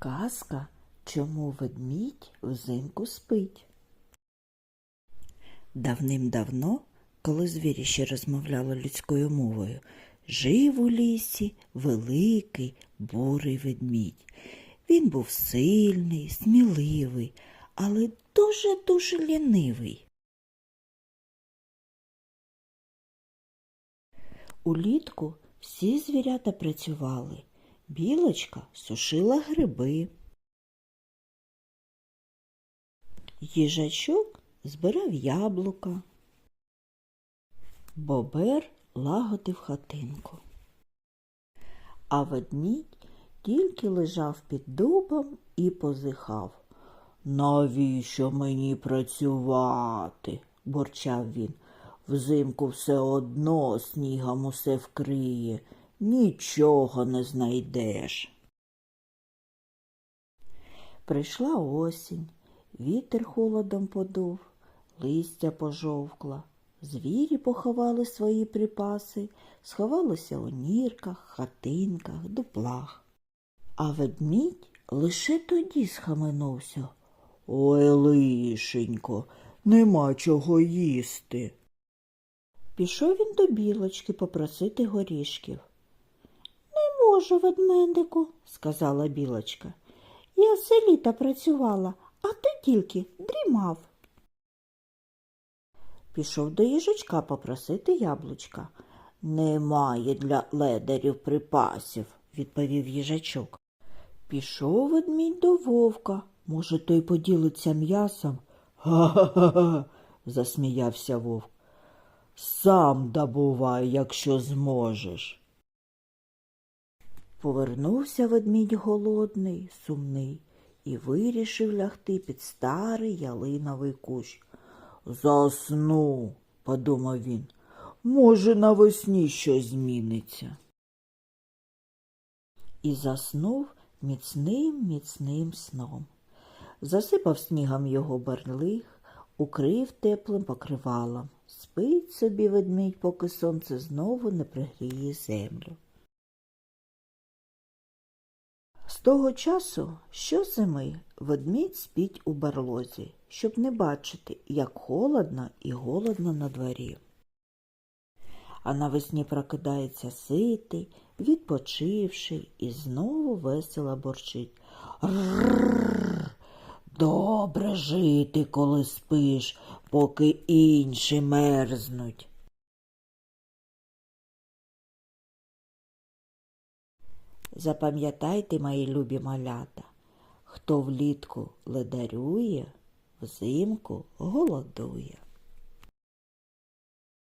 Казка, чому ведмідь взимку спить. Давним-давно, коли звірі ще розмовляли людською мовою, жив у лісі великий бурий ведмідь. Він був сильний, сміливий, але дуже-дуже лінивий. Улітку всі звірята працювали. Білочка сушила гриби. Їжачок збирав яблука. Бобер лагодив хатинку. А ведмідь тільки лежав під дубом і позихав. Навіщо мені працювати? бурчав він. Взимку все одно снігом усе вкриє, нічого не знайдеш. Прийшла осінь, вітер холодом подув, листя пожовкла, звірі поховали свої припаси, сховалися у нірках, хатинках, дуплах. А ведмідь лише тоді схаменувся. Ой, лишенько, нема чого їсти. Пішов він до білочки попросити горішків. Можу, ведмедику, сказала білочка. Я все літо працювала, а ти тільки дрімав. Пішов до їжачка попросити яблучка. Немає для ледарів припасів, відповів їжачок. Пішов ведмідь до вовка. Може, той поділиться м'ясом? Га-га-га, засміявся вовк. Сам добувай, якщо зможеш. Повернувся ведмідь голодний, сумний, і вирішив лягти під старий ялиновий кущ. Засну, подумав він. Може, навесні щось зміниться. І заснув міцним міцним сном. Засипав снігом його барлиг, укрив теплим покривалом. Спить собі ведмідь, поки сонце знову не пригріє землю. З того часу щозими ведмідь спить у барлозі, щоб не бачити, як холодно і голодно на дворі. А навесні прокидається ситий, відпочивший і знову весело борчить. Рррррр. Добре жити, коли спиш, поки інші мерзнуть. Запам'ятайте, мої любі малята, хто влітку ледарює, взимку голодує.